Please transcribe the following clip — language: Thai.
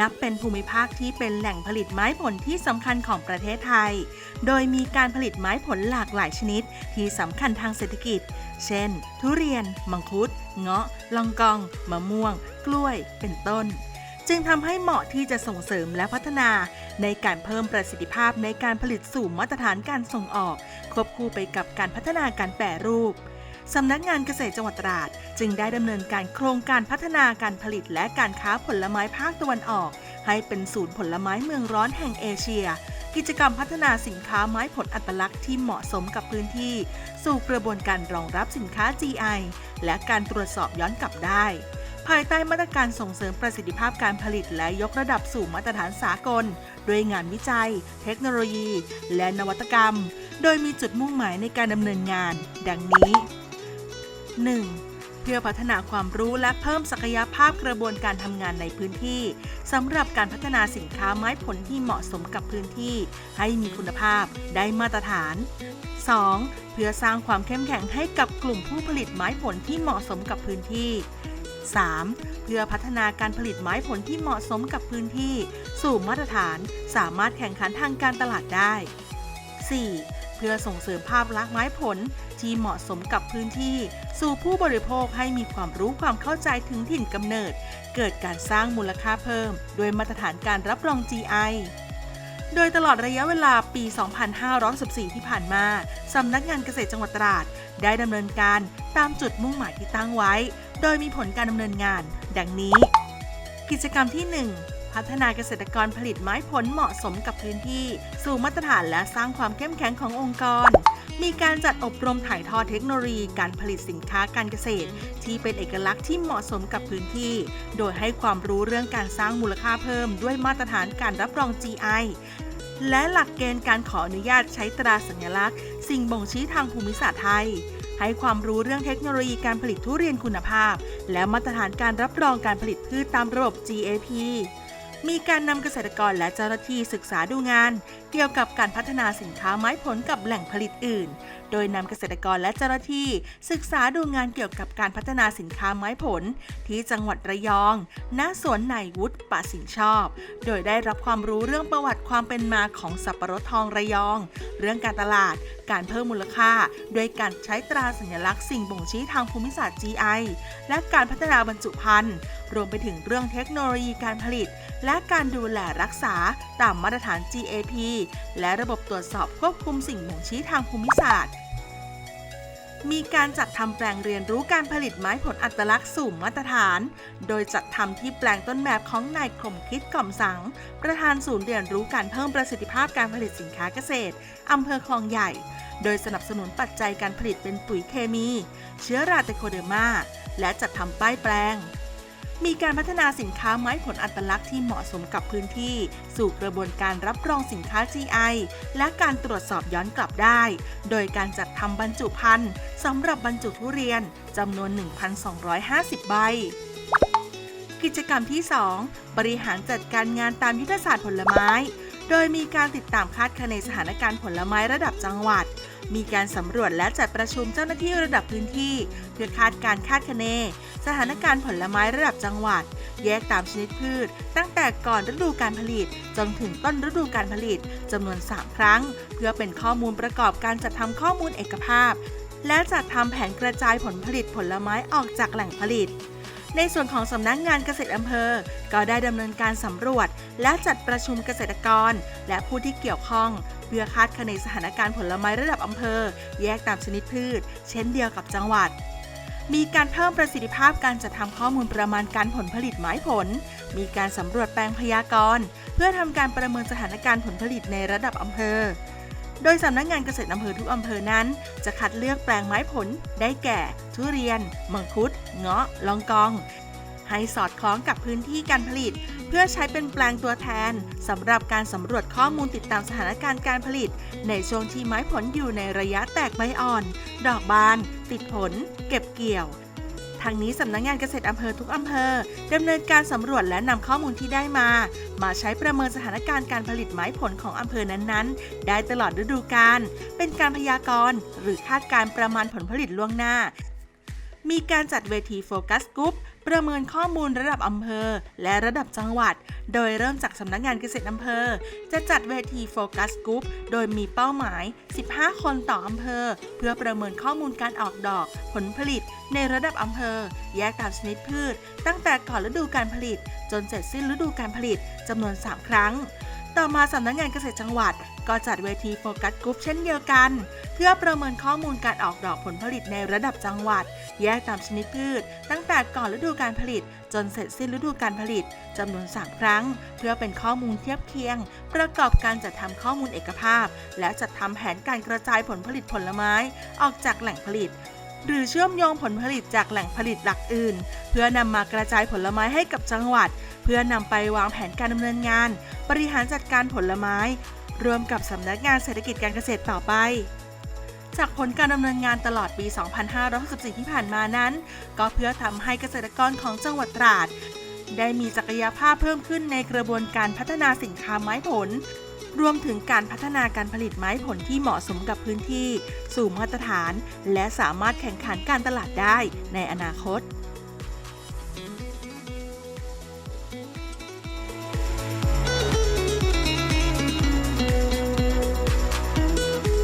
นับเป็นภูมิภาคที่เป็นแหล่งผลิตไม้ผลที่สำคัญของประเทศไทย โดยมีการผลิตไม้ผลหลากหลายชนิด ที่สำคัญทางเศรษฐกิจ เช่น ทุเรียน มังคุด เงาะ ลองกอง มะม่วง กล้วย เป็นต้น จึงทำให้เหมาะที่จะส่งเสริมและพัฒนา ในการเพิ่มประสิทธิภาพในการผลิตสู่มาตรฐานการส่งออก ควบคู่ไปกับการพัฒนาการแปรรูป สำนักงานเกษตรจังหวัดตราด จึงได้ดำเนินการโครงการพัฒนาการผลิตและการค้าผลไม้ภาคตะวันออก ให้เป็นศูนย์ผลไม้เมืองร้อนแห่งเอเชีย กิจกรรมพัฒนาสินค้าไม้ผลอัตลักษณ์ที่เหมาะสมกับพื้นที่ สู่กระบวนการรองรับสินค้า GI และการตรวจสอบย้อนกลับได้ภายใต้มาตรการส่งเสริมประสิทธิภาพการผลิตและยกระดับสู่มาตรฐานสากล ด้วยงานวิจัย เทคโนโลยี และนวัตกรรม โดยมีจุดมุ่งหมายในการดำเนินงาน ดังนี้ 1. เพื่อพัฒนาความรู้และเพิ่มศักยภาพกระบวนการทำงานในพื้นที่สำหรับการพัฒนาสินค้าไม้ผลที่เหมาะสมกับพื้นที่ ให้มีคุณภาพได้มาตรฐาน 2. เพื่อสร้างความเข้มแข็งให้กับกลุ่มผู้ผลิตไม้ผลที่เหมาะสมกับพื้นที่ 3. เพื่อพัฒนาการผลิตไม้ผลที่เหมาะสมกับพื้นที่ สู่มาตรฐาน สามารถแข่งขันทางการตลาดได้ 4. เพื่อส่งเสริมภาพลักษณ์ไม้ผลที่เหมาะสมกับพื้นที่ สู่ผู้บริโภคให้มีความรู้ความเข้าใจถึงถิ่นกำเนิด เกิดการสร้างมูลค่าเพิ่ม โดยมาตรฐานการรับรอง GI โดยตลอดระยะเวลาปี 2514 ที่ผ่านมา สำนักงานเกษตรจังหวัดตราด ได้ดำเนินการตามจุดมุ่งหมายที่ตั้งไว้ โดยมีผลการดำเนินงาน ดังนี้ กิจกรรมที่ 1 พัฒนาเกษตรกรผลิตไม้ผลเหมาะสมกับพื้นที่ สู่มาตรฐานและสร้างความเข้มแข็งขององค์กร มีการจัดอบรมถ่ายทอดเทคโนโลยีการผลิตสินค้าการเกษตร ที่เป็นเอกลักษณ์ที่เหมาะสมกับพื้นที่ โดยให้ความรู้เรื่องการสร้างมูลค่าเพิ่ม ด้วยมาตรฐานการรับรอง GI และหลักเกณฑ์การขออนุญาตใช้ตราสัญลักษณ์ สิ่งบ่งชี้ทางภูมิศาสตร์ไทย ให้ความรู้เรื่องเทคโนโลยีการผลิตทุเรียนคุณภาพ และมาตรฐานการรับรองการผลิตพืชตามระบบ GAP มีการนำเกษตรกรและเจ้าหน้าที่ศึกษาดูงาน เกี่ยวกับการพัฒนาสินค้าไม้ผลกับแหล่งผลิตอื่น โดยนำเกษตรกรและเจ้าหน้าที่ ศึกษาดูงานเกี่ยวกับการพัฒนาสินค้าไม้ผล ที่จังหวัดระยอง ณ สวนไหนวุฒิป่าสิงชอบ โดยได้รับความรู้เรื่องประวัติความเป็นมาของสับปะรดทองระยอง เรื่องการตลาด การเพิ่มมูลค่า โดยการใช้ตราสัญลักษณ์สิ่งบ่งชี้ทางภูมิศาสตร์ GI และการพัฒนาบรรจุภัณฑ์ รวมไปถึงเรื่องเทคโนโลยีการผลิต และการดูแลรักษาตามมาตรฐาน GAP และระบบตรวจสอบควบคุมสิ่งบ่งชี้ทางภูมิศาสตร์ มีการจัดทำแปลงเรียนรู้การผลิตไม้ผลอัตลักษณ์สู่มาตรฐาน โดยจัดทำที่แปลงต้นแบบของนายคมคิดกล่อมสัง ประธานศูนย์เรียนรู้การเพิ่มประสิทธิภาพการผลิตสินค้าเกษตรอำเภอคลองใหญ่ โดยสนับสนุนปัจจัยการผลิตเป็นปุ๋ยเคมี เชื้อราเตโคเดอร์มาและจัดทำป้ายแปลง มีการพัฒนาสินค้าไม้ผลอัตลักษณ์ที่เหมาะสมกับพื้นที่ สู่กระบวนการรับรองสินค้า GI และการตรวจสอบย้อนกลับได้ โดยการจัดทำบรรจุภัณฑ์สำหรับบรรจุทุเรียนจำนวน 1,250 ใบกิจกรรมที่ 2 บริหารจัดการงานตามยุทธศาสตร์ผลไม้ โดยมีการติดตามคาดคะเนสถานการณ์ผลไม้ระดับจังหวัด มีการสำรวจและจัดประชุมเจ้าหน้าที่ระดับพื้นที่ เพื่อคาดการคาดคะเน สถานการณ์ผลไม้ระดับจังหวัด แยกตามชนิดพืช ตั้งแต่ก่อนฤดูการผลิตจนถึงต้นฤดูการผลิตจำนวน 3 ครั้ง เพื่อเป็นข้อมูลประกอบการจัดทำข้อมูลเอกภาพ และจัดทำแผนกระจายผลผลิตผลไม้ออกจากแหล่งผลิต ในส่วนของสำนักงงานเกษตรอำเภอ ก็ได้ดำเนินการสำรวจ และจัดประชุมเกษตรกร และผู้ที่เกี่ยวข้อง เพื่อคาดคะเนสถานการณ์ผลไม้ระดับอำเภอ แยกตามชนิดพืช เช่นเดียวกับจังหวัดมีการเพิ่มประสิทธิภาพการจัดทำข้อมูลประมาณการผลผลิตไม้ผล มีการสำรวจแปลงพยากรณ์ เพื่อทำการประเมินสถานการณ์ผลผลิตในระดับอำเภอ โดยสำนักงานเกษตรอำเภอทุกอำเภอนั้น จะคัดเลือกแปลงไม้ผล ได้แก่ ทุเรียน มังคุด เงาะ ลองกอง ให้สอดคล้องกับพื้นที่การผลิต เพื่อใช้เป็นแปลงตัวแทนสำหรับการสำรวจข้อมูลติดตามสถานการณ์การผลิต ในช่วงที่ไม้ผลอยู่ในระยะแตกใบอ่อน ดอกบาน ติดผล เก็บเกี่ยว ทางนี้สำนักงานเกษตรอำเภอทุกอำเภอดำเนินการสำรวจและนำข้อมูลที่ได้มา มาใช้ประเมินสถานการณ์การผลิตไม้ผลของอำเภอนั้นๆ ได้ตลอดฤดูกาลเป็นการพยากรณ์ หรือคาดการประมาณผลผลิตล่วงหน้า มีการจัดเวทีโฟกัสกรุ๊ปประเมินข้อมูลระดับอำเภอ และระดับจังหวัด โดยเริ่มจากสำนักงานเกษตรอำเภอ จะจัดเวทีโฟกัสกรุ๊ปโดยมีเป้าหมาย 15 คนต่ออำเภอ เพื่อประเมินข้อมูลการออกดอก ผลผลิต ในระดับอำเภอ แยกตามชนิดพืช ตั้งแต่ก่อนฤดูการผลิต จนเสร็จสิ้นฤดูการผลิตจำนวน 3 ครั้ง ต่อมาสำนักงานเกษตรจังหวัด ก็จัดเวทีโฟกัสกรุ๊ปเช่นเดียวกัน เพื่อประเมินข้อมูลการออกดอกผลผลิตในระดับจังหวัด แยกตามชนิดพืช ตั้งแต่ก่อนฤดูการผลิต จนเสร็จสิ้นฤดูการผลิตจำนวน 3 ครั้ง เพื่อเป็นข้อมูลเทียบเคียง ประกอบการจัดทำข้อมูลเอกภาพ และจัดทำแผนการกระจายผลผลิตผลไม้ ออกจากแหล่งผลิต หรือเชื่อมโยงผลผลิตจากแหล่งผลิตหลักอื่น เพื่อนำมากระจายผลไม้ให้กับจังหวัด เพื่อนำไปวางแผนการดำเนินงาน บริหารจัดการผลไม้ รวมกับสำนักงานเศรษฐกิจการเกษตรต่อไปจากผลการดำเนินงานตลอดปี 2564 ที่ผ่านมานั้น ก็เพื่อทำให้เกษตรกรของจังหวัดตราด ได้มีศักยภาพเพิ่มขึ้นในกระบวนการพัฒนาสินค้าไม้ผล รวมถึงการพัฒนาการผลิตไม้ผลที่เหมาะสมกับพื้นที่ สู่มาตรฐาน และสามารถแข่งขันการตลาดได้ในอนาคต